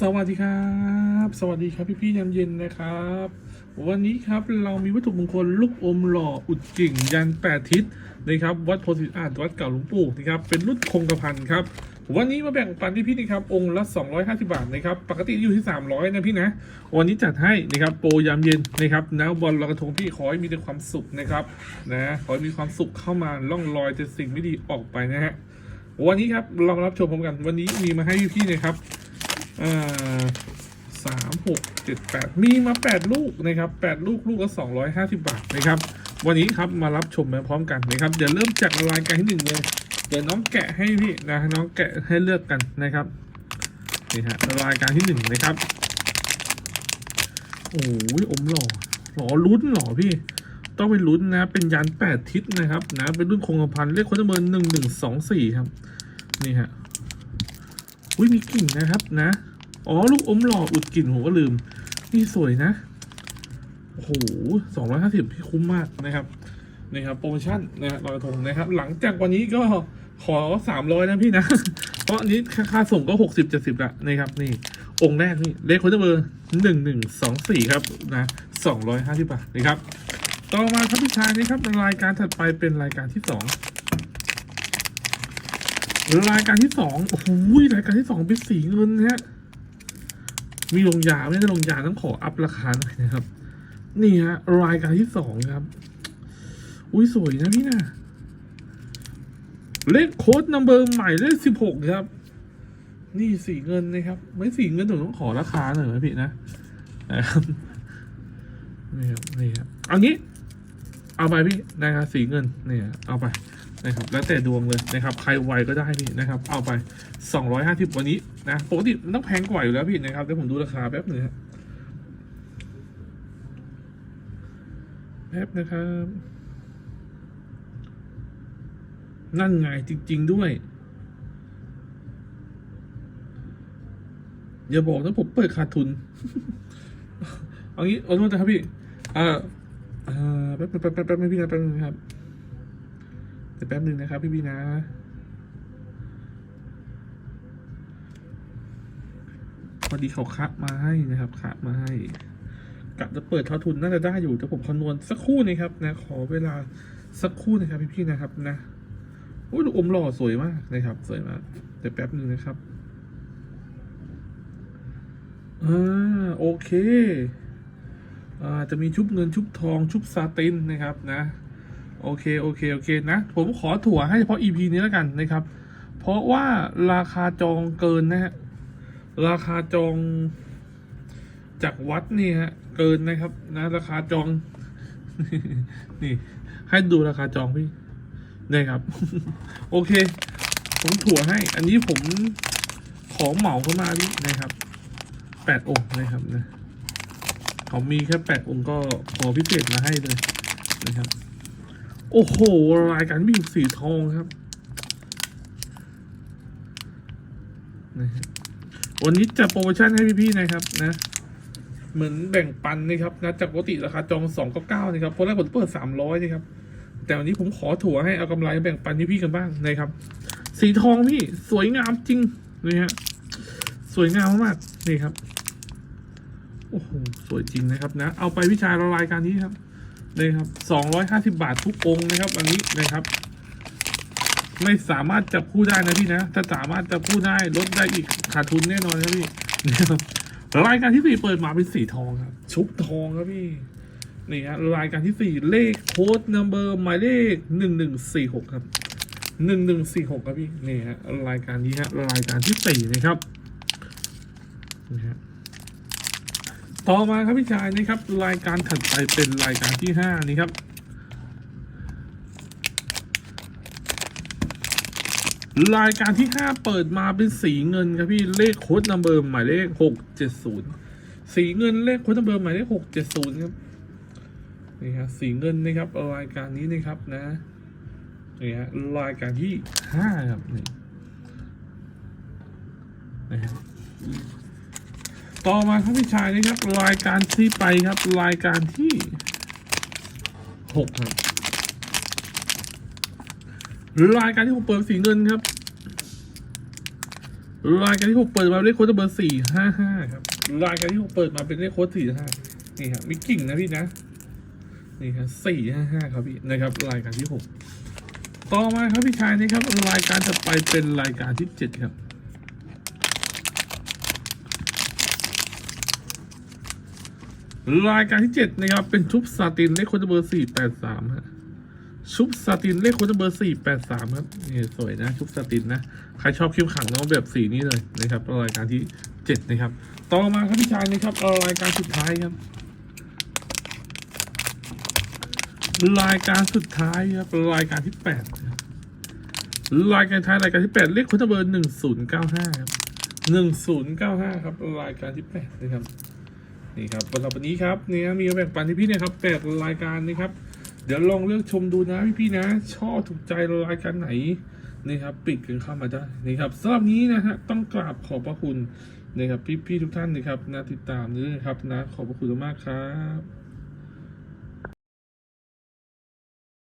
สวัสดีครับ สวัสดีครับพี่พี่ยามเย็นนะครับ วันนี้ครับเรามีวัตถุมงคลลูกอมหล่ออุดกิ่งยันแปดทิศนะครับวัดโพธิอาจวัดเก่าหลวงปู่นะครับเป็นรุ่นคงกระพันครับวันนี้มาแบ่งปันที่พี่นะครับองค์ละ 250 บาทนะครับปกติอยู่ที่ 300 นะพี่นะ วันนี้จัดให้นะครับโปรยามเย็นนะครับนะวันลอยกระทงพี่ขอให้มีแต่ความสุขนะครับนะขอให้มีความสุขเข้ามาล่องลอยแต่สิ่งไม่ดีออกไปนะฮะวันนี้ครับเรามารับชมพร้อมกันวันนี้มีมาให้พี่ๆนะครับ อ่าสามหกเจ็ดแปดมีมาแปดลูกนะครับแปดลูกลูกละสองร้อยห้าสิบาทนะครับ วันนี้ครับมารับชมไปพร้อมกันนะครับ เดี๋ยวเริ่มจากรายการที่หนึ่งเลยเดี๋ยวน้องแกะให้พี่นะน้องแกะให้เลือกกันนะครับนี่ฮะรายการที่หนึ่งนะครับโอ้ยอมหล่อหล่อลุ้นหล่อพี่ ต้องไปลุ้นนะ เป็นยันแปดทิศนะครับนะเป็นรุ่นคงกระพันเลขคนจำเบอร์หนึ่งหนึ่งสองสี่ครับ นี่ฮะ อุ้ยมีกลิ่นนะครับนะ อ๋อ ลูกอมหล่ออุดกลิ่นผมก็ลืม นี่สวยนะ โอ้โหสองร้อยห้าสิบพี่คุ้มมากนะครับนะครับโปรโมชั่นนะฮะลอยกระทงนะครับ หลังจากวันนี้ก็ขอสามร้อยนะพี่นะ เพราะอันนี้ค่าส่งก็หกสิบเจ็ดสิบละนะครับ นี่ องค์แรกนี่เลขคนเบอร์หนึ่งหนึ่งสองสี่ครับนะสองร้อยห้าสิบบาทนะครับ ต่อมาครับพี่ชายนี่ครับรายการถัดไปเป็นรายการที่สอง รายการที่สองโอ้โหรายการที่สองเป็นสีเงินนะฮะมีลงยาไม่ได้ลงยาต้องขออัพราคาหน่อยนะครับ นี่ฮะรายการที่สองครับ อุ้ยสวยนะพี่นะเลขโค้ดนัมเบอร์ใหม่เลขสิบหกครับ นี่สีเงินนะครับ ไม่สีเงินผมต้องขอราคาหน่อยนะพี่นะนะครับนี่ครับนี่ครับเอางี้ เอาไปพี่นะครับสีเงินเนี่ยเอาไป นะครับแล้วแต่ดวงเลยนะครับใครไวก็ได้พี่นะครับเอาไปสองร้อยห้าสิบวันนี้นะปกติมันต้องแพงกว่าอยู่แล้วพี่นะครับเดี๋ยวผมดูราคาแป๊บหนึ่งครับแป๊บนะครับ นั่นไงจริง ๆ ด้วยอย่าบอกนะผมเปิดขาดทุน เอางี้ขอโทษนะครับพี่ อ่ออ่าแป๊บแป๊บแป๊บแป๊บแป๊บพี่นะแป๊บนึงครับ แต่แป๊บหนึ่งนะครับพี่พี่นะ พอดีเขาคัดมาให้นะครับคัดมาให้กะจะเปิดเท่าทุนน่าจะได้อยู่แต่ผมคำนวณสักครู่นะครับนะ ขอเวลาสักครู่นะครับพี่พี่นะครับนะโอ้ยดูอมหล่อสวยมากนะครับ สวยมากแต่แป๊บหนึ่งนะครับอ่าโอเคอ่าจะมีชุบเงินชุบทองชุบซาตินนะครับนะ โอเค โอเค โอเค นะ ผมขอถั่วให้เฉพาะ EP นี้แล้วกันนะครับ เพราะว่าราคาจองเกินนะฮะ ราคาจองจากวัดนี่ฮะ เกินนะครับ นะ ราคาจอง นี่ ให้ดูราคาจองพี่นะครับ โอเค ผมถั่วให้ อันนี้ผมขอเหมาเข้ามาพี่นะครับ แปดองค์นะครับนะเขามีแค่แปดองค์ก็ขอพิเศษมาให้เลยนะครับ โอ้โห รายการวิ่งสีทองครับ วันนี้จะโปรโมชั่นให้พี่ๆนะครับนะ เหมือนแบ่งปันนะครับนะจากปกติราคาจองสองเก้าเก้านะครับเพราะแรกผมเปิดสามร้อยนะครับ แต่วันนี้ผมขอถั่วให้เอากำไรแบ่งปันพี่กันบ้างนะครับ สีทองพี่สวยงามจริงนี่ฮะ สวยงามมากนี่ครับ โอ้โห สวยจริงนะครับนะ เอาไปวิชาละรายการนี้ครับ เลยครับสองร้อยห้าสิบาททุกองนะครับ อันนี้นะครับ ไม่สามารถจับคู่ได้นะพี่นะ ถ้าสามารถจับคู่ได้ลดได้อีกขาดทุนแน่นอนครับพี่นะครับรายการที่สี่เปิดมาเป็นสีทองครับ ชุบทองครับพี่นี่ฮะรายการที่สี่เลขโค้ดนัมเบอร์หมายเลขหนึ่งหนึ่งสี่หกครับหนึ่งหนึ่งสี่หกครับพี่นี่ฮะรายการนี้ฮะรายการที่สี่นะครับนี่ฮะ ต่อมาครับพี่ชายนี่ครับ รายการถัดไปเป็นรายการที่ห้านี่ครับ รายการที่ห้าเปิดมาเป็นสีเงินครับพี่เลขโค้ดนัมเบอร์หมายเลขหกเจ็ดศูนย์สีเงินเลขโค้ดนัมเบอร์หมายเลขหกเจ็ดศูนย์ครับนี่ครับสีเงินนะครับรายการนี้นะครับนะนี่ฮะรายการที่ห้าครับนี่นะครับ ต่อมาครับพี่ชายนะครับ รายการที่ไปครับ รายการที่หกครับรายการที่ผมเปิดสีเงินครับ รายการที่หกเปิดมาเป็นเลขโค้ดเบอร์สี่ห้าห้าครับ รายการที่หกเปิดมาเป็นเลขโค้ดสี่ห้านี่ครับมีกิ่งนะพี่นะ นี่ครับสี่ห้าห้าครับพี่นะครับ รายการที่หกต่อมาครับพี่ชายนี่ครับ รายการจะไปเป็นรายการที่เจ็ดครับ รายการที่เจ็ดนะครับ เป็นชุบซาตินเลขโค้ดเบอร์สี่แปดสามฮะชุบซาตินเลขโค้ดเบอร์สี่แปดสามครับนี่สวยนะ ชุบซาตินนะ ใครชอบคิ้วขังน้องแบบสีนี้เลยนะครับรายการที่เจ็ดนะครับ ต่อมาครับพี่ชายนะครับรายการสุดท้ายครับรายการสุดท้ายครับรายการที่แปดรายการท้ายรายการที่แปดเลขค้ดเบอร์หนึ่งศูนย์เก้าห้าครับหนึ่งศูนย์เก้าห้าครับรายการที่แปดนะครับ นี่ครับสำหรับวันนี้ครับเนี่ยมีแบ่งปันที่พี่นะครับแปดรายการนะครับ เดี๋ยวลองเลือกชมดูนะพี่ๆนะ ชอบถูกใจรายการไหนนี่ครับปิดกันเข้ามาได้นี่ครับสำหรับนี้นะฮะต้องกราบขอบพระคุณนะครับพี่ๆทุกท่านนะครับนะติดตามนี้นะครับนะขอบพระคุณมากครับ